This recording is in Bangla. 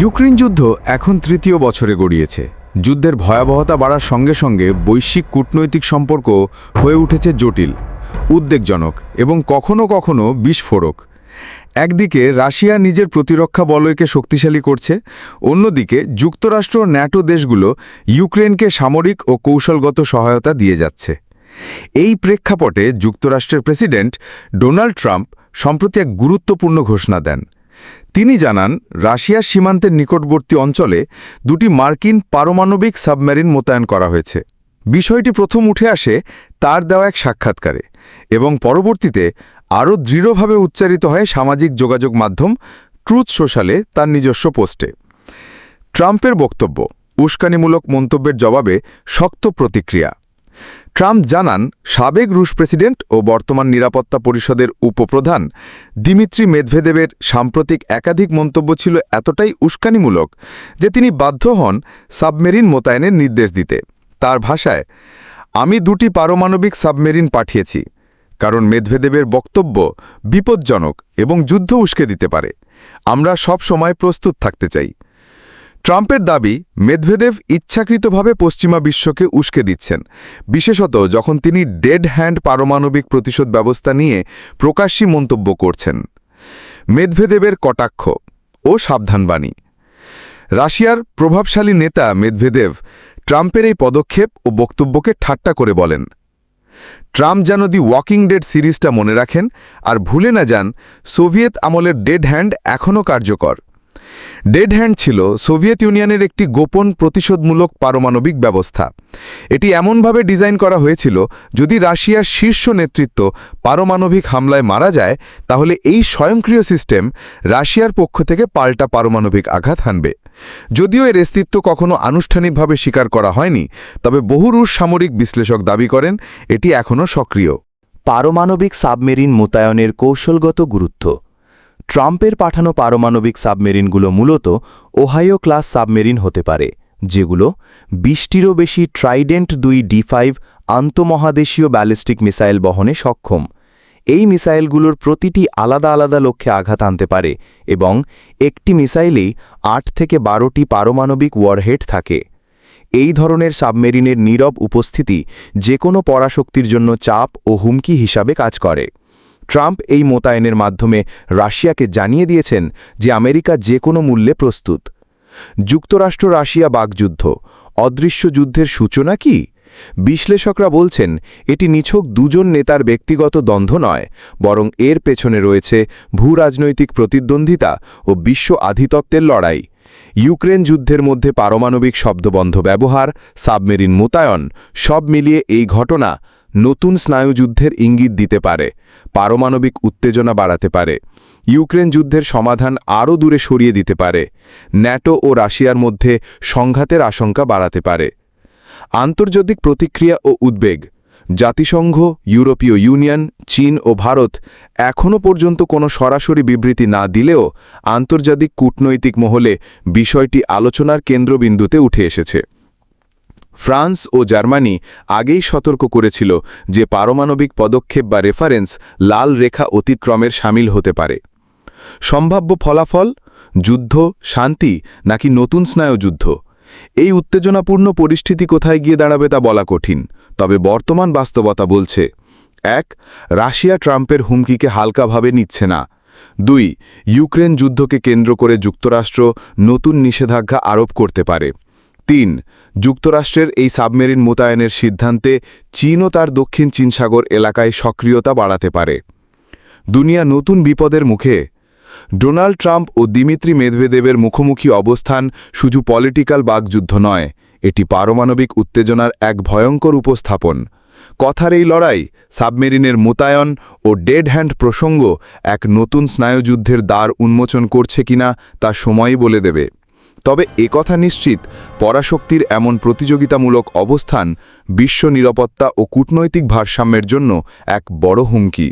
ইউক্রেন যুদ্ধ এখন তৃতীয় বছরে গড়িয়েছে। যুদ্ধের ভয়াবহতা বাড়ার সঙ্গে সঙ্গে বৈশ্বিক কূটনৈতিক সম্পর্ক হয়ে উঠেছে জটিল, উদ্বেগজনক এবং কখনো কখনো বিস্ফোরক। একদিকে রাশিয়া নিজের প্রতিরক্ষা বলয়কে শক্তিশালী করছে, অন্যদিকে যুক্তরাষ্ট্র ন্যাটো দেশগুলো ইউক্রেনকে সামরিক ও কৌশলগত সহায়তা দিয়ে যাচ্ছে। এই প্রেক্ষাপটে যুক্তরাষ্ট্রের প্রেসিডেন্ট ডোনাল্ড ট্রাম্প সম্প্রতি এক গুরুত্বপূর্ণ ঘোষণা দেন। তিনি জানান, রাশিয়ার সীমান্তের নিকটবর্তী অঞ্চলে দুটি মার্কিন পারমাণবিক সাবমেরিন মোতায়েন করা হয়েছে। বিষয়টি প্রথম উঠে আসে তার দেওয়া এক সাক্ষাৎকারে এবং পরবর্তীতে আরও দৃঢ়ভাবে উচ্চারিত হয় সামাজিক যোগাযোগ মাধ্যম ট্রুথ সোশ্যালে তার নিজস্ব পোস্টে। ট্রাম্পের বক্তব্য, উস্কানিমূলক মন্তব্যের জবাবে শক্ত প্রতিক্রিয়া। ট্রাম্প জানান, সাবেক রুশ প্রেসিডেন্ট ও বর্তমান নিরাপত্তা পরিষদের উপপ্রধান দিমিত্রি মেদভেদেবের সাম্প্রতিক একাধিক মন্তব্য ছিল এতটাই উস্কানিমূলক যে তিনি বাধ্য হন সাবমেরিন মোতায়েনের নির্দেশ দিতে। তার ভাষায়, আমি দুটি পারমাণবিক সাবমেরিন পাঠিয়েছি, কারণ মেদভেদেবের বক্তব্য বিপজ্জনক এবং যুদ্ধ উস্কে দিতে পারে। আমরা সব সময় প্রস্তুত থাকতে চাই। ট্রাম্পের দাবি মেদভেদেব ইচ্ছাকৃতভাবে পশ্চিমা বিশ্বকে উস্কে দিচ্ছেন। বিশেষত যখন তিনি ডেড হ্যান্ড পারমাণবিক প্রতিশোধ ব্যবস্থা নিয়ে প্রকাশ্যী মন্তব্য করছেন। মেদভেদেবের কটাক্ষ ও সাবধানবাণী। রাশিয়ার প্রভাবশালী নেতা মেদভেদেব ট্রাম্পের এই পদক্ষেপ ও বক্তব্যকে ঠাট্টা করে বলেন, ট্রাম্প যেন দি ওয়াকিং ডেড সিরিজটা মনে রাখেন আর ভুলে না যান, সোভিয়েত আমলের ডেড হ্যান্ড এখনও কার্যকর। ডেড হ্যান্ড ছিল সোভিয়েত ইউনিয়নের একটি গোপন প্রতিশোধমূলক পারমাণবিক ব্যবস্থা। এটি এমনভাবে ডিজাইন করা হয়েছিল, যদি রাশিয়ার শীর্ষ নেতৃত্ব পারমাণবিক হামলায় মারা যায়, তাহলে এই স্বয়ংক্রিয় সিস্টেম রাশিয়ার পক্ষ থেকে পাল্টা পারমাণবিক আঘাত হানবে। যদিও এর অস্তিত্ব কখনও আনুষ্ঠানিকভাবে স্বীকার করা হয়নি, তবে বহু রুশ সামরিক বিশ্লেষক দাবি করেন, এটি এখনও সক্রিয়। পারমাণবিক সাবমেরিন মোতায়নের কৌশলগত গুরুত্ব। ট্রাম্পের পাঠানো পারমাণবিক সাবমেরিনগুলো মূলত ওহাইও ক্লাস সাবমেরিন হতে পারে, যেগুলো বিশটিরও বেশি ট্রাইডেন্ট দুই ডি ফাইভ আন্তমহাদেশীয় ব্যালিস্টিক মিসাইল বহনে সক্ষম। এই মিসাইলগুলোর প্রতিটি আলাদা আলাদা লক্ষ্যে আঘাত আনতে পারে এবং একটি মিসাইলেই আট থেকে বারোটি পারমাণবিক ওয়ারহেড থাকে। এই ধরনের সাবমেরিনের নীরব উপস্থিতি যে কোনো পরাশক্তির জন্য চাপ ও হুমকি হিসাবে কাজ করে। ট্রাম্প এই মোতায়েনের মাধ্যমে রাশিয়াকে জানিয়ে দিয়েছেন যে আমেরিকা যে কোনো মূল্যে প্রস্তুত। যুক্তরাষ্ট্র রাশিয়া বাগযুদ্ধ অদৃশ্য যুদ্ধের সূচনা কি? বিশ্লেষকরা বলছেন, এটি নিছক দুজন নেতার ব্যক্তিগত দ্বন্দ্ব নয়, বরং এর পেছনে রয়েছে ভূরাজনৈতিক প্রতিদ্বন্দ্বিতা ও বিশ্ব আধিতত্বের লড়াই। ইউক্রেন যুদ্ধের মধ্যে পারমাণবিক শব্দবন্ধ ব্যবহার, সাবমেরিন মোতায়ন, সব মিলিয়ে এই ঘটনা নতুন স্নায়ুযুদ্ধের ইঙ্গিত দিতে পারে, পারমাণবিক উত্তেজনা বাড়াতে পারে, ইউক্রেন যুদ্ধের সমাধান আরও দূরে সরিয়ে দিতে পারে, ন্যাটো ও রাশিয়ার মধ্যে সংঘাতের আশঙ্কা বাড়াতে পারে। আন্তর্জাতিক প্রতিক্রিয়া ও উদ্বেগ, জাতিসংঘ, ইউরোপীয় ইউনিয়ন, চীন ও ভারত এখনও পর্যন্ত কোনো সরাসরি বিবৃতি না দিলেও আন্তর্জাতিক কূটনৈতিক মহলে বিষয়টি আলোচনার কেন্দ্রবিন্দুতে উঠে এসেছে। ফ্রান্স ও জার্মানি আগেই সতর্ক করেছিল যে পারমাণবিক পদক্ষেপ বা রেফারেন্স লাল রেখা অতিক্রমের সামিল হতে পারে। সম্ভাব্য ফলাফল? যুদ্ধ? শান্তি? নাকি নতুন স্নায়ুযুদ্ধ? এই উত্তেজনাপূর্ণ পরিস্থিতি কোথায় গিয়ে দাঁড়াবে তা বলা কঠিন, তবে বর্তমান বাস্তবতা বলছে, এক, রাশিয়া ট্রাম্পের হুমকিকে হালকাভাবে নিচ্ছে না, দুই, ইউক্রেন যুদ্ধকে কেন্দ্র করে যুক্তরাষ্ট্র নতুন নিষেধাজ্ঞা আরোপ করতে পারে। তিন, যুক্তরাষ্ট্রের এই সাবমেরিন মোতায়েনের সিদ্ধান্তে চীনও তার দক্ষিণ চীন সাগর এলাকায় সক্রিয়তা বাড়াতে পারে। দুনিয়া নতুন বিপদের মুখে। ডোনাল্ড ট্রাম্প ও দিমিত্রি মেদভেদেবের মুখোমুখি অবস্থান শুধু পলিটিক্যাল বাকযুদ্ধ নয়, এটি পারমাণবিক উত্তেজনার এক ভয়ঙ্কর উপস্থাপন। কথার এই লড়াই, সাবমেরিনের মোতায়ন ও ডেড হ্যান্ড প্রসঙ্গ এক নতুন স্নায়ুযুদ্ধের দ্বার উন্মোচন করছে কিনা তা সময়ই বলে দেবে। তবে একথা নিশ্চিত, পরাশক্তির এমন প্রতিযোগিতামূলক অবস্থান বিশ্ব নিরাপত্তা ও কূটনৈতিক ভারসাম্যের জন্য এক বড় হুমকি।